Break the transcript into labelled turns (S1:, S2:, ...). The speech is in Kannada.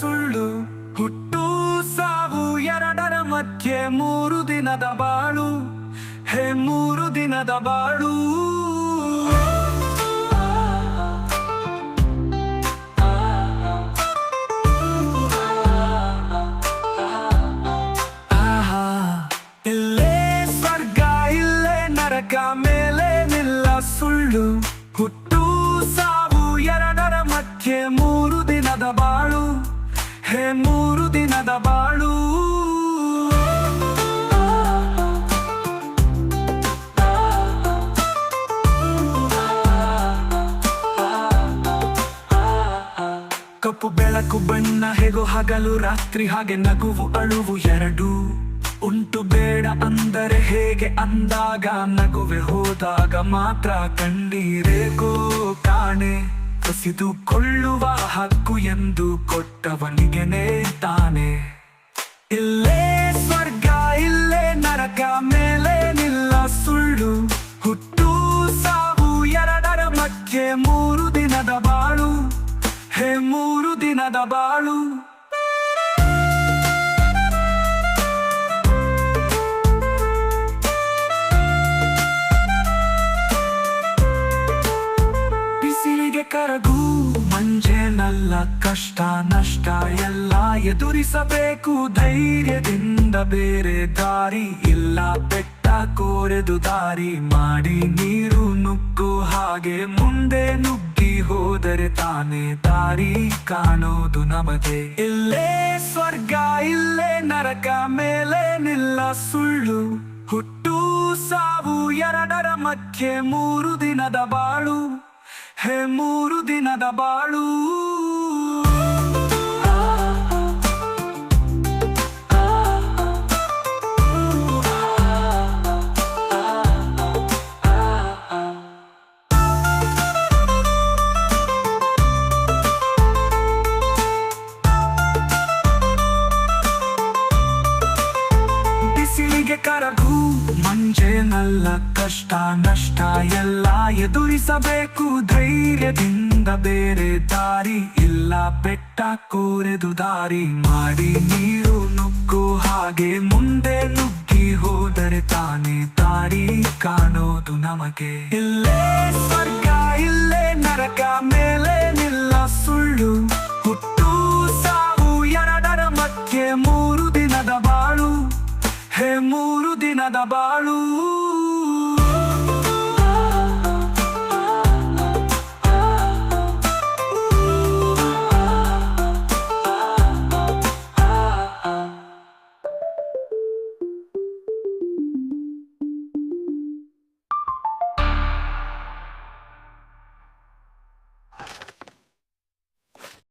S1: ಸುಳ್ಳು. ಹುಟ್ಟು ಸಾವು ಎರಡರ ಮಧ್ಯೆ ಮೂರು ದಿನದ ಬಾಳು. ಹೇ, ಮೂರು ದಿನದ ಬಾಳು. ಇಲ್ಲೇ ಸ್ವರ್ಗ, ಇಲ್ಲೇ ನರಕ ಮೇಲೆ ನಿಲ್ಲ ಸುಳ್ಳು. ಹುಟ್ಟು ಮೂರು ದಿನದ ಬಾಳು. ಕಪ್ಪು ಬೆಳಕು ಬಣ್ಣ ಹೇಗೋ ಹಗಲು, ರಾತ್ರಿ ಹಾಗೆ ನಗುವು, ಅಳುವು ಎರಡು. ಉಂಟು ಬೇಡ ಅಂದರೆ ಹೇಗೆ ಅಂದಾಗ, ನಗುವೆ ಹೋದಾಗ ಮಾತ್ರ ಕಣ್ಣೀರೇಗೋ ಕಾಣೆ. ಕಸಿದುಕೊಳ್ಳುವ ಹಕ್ಕು ಎಂದು ಕೊಟ್ಟವನಿಗೆನೇ ತಾನೆ. ಇಲ್ಲೇ ಸ್ವರ್ಗ, ಇಲ್ಲೇ ನರಕ, ಮೇಲೆ ನಿಲ್ಲ ಸುಳ್ಳು. ಹುಟ್ಟು, ಸಾವು ಎರಡರ ಮಧ್ಯೆ ಮೂರು ದಿನದ ಬಾಳು. ಹೇ ಮೂರು ದಿನದ ಬಾಳು. ಮಂಜೇನಲ್ಲ ಕಷ್ಟ, ನಷ್ಟ ಎಲ್ಲ ಎದುರಿಸಬೇಕು. ಧೈರ್ಯದಿಂದ ಬೇರೆ ದಾರಿ ಇಲ್ಲ. ಬೆಟ್ಟ ಕೋರೆದು ದಾರಿ ಮಾಡಿ ನೀರು ನುಗ್ಗು ಹಾಗೆ ಮುಂದೆ ನುಗ್ಗಿ ಹೋದರೆ ತಾನೇ ದಾರಿ ಕಾಣೋದು ನಮಗೆ. ಇಲ್ಲೇ ಸ್ವರ್ಗ, ಇಲ್ಲೇ ನರಕ, ಮೇಲೆ ನಿಲ್ಲ ಸುಳ್ಳು. ಹುಟ್ಟು, ಸಾವು ಎರಡರ ಮಧ್ಯೆ ಮೂರು ದಿನದ ಬಾಳು. ಹೇ ಮೂರು ದಿನದ ಬಾಳು. ಮಂಜೇನಲ್ಲ ಕಷ್ಟ, ನಷ್ಟ ಎಲ್ಲ ಎದುರಿಸಬೇಕು. ಧೈರ್ಯದಿಂದ ಬೇರೆ ದಾರಿ ಇಲ್ಲ. ಬೆಟ್ಟ ಕೋರೆದು ದಾರಿ ಮಾಡಿ. ನೀರು ನುಗ್ಗು ಹಾಗೆ ಮುಂದೆ ನುಗ್ಗಿ ಹೋದರೆ ತಾನೇ ದಾರಿ ಕಾಣೋದು ನಮಗೆ. ಇಲ್ಲೇ ಸ್ವರ್ಗ, ಇಲ್ಲೇ ನರಕ, ಮೇಲೆ ನಿಲ್ಲ ಸುಳ್ಳು. ಹುಟ್ಟು, ಸಾವು ಎರಡರ ಮಧ್ಯೆ ಮೂರು ದಿನದ ಬಾಳು. ಹೇ ಮೂರು ದಿನದ ಬಾಳು.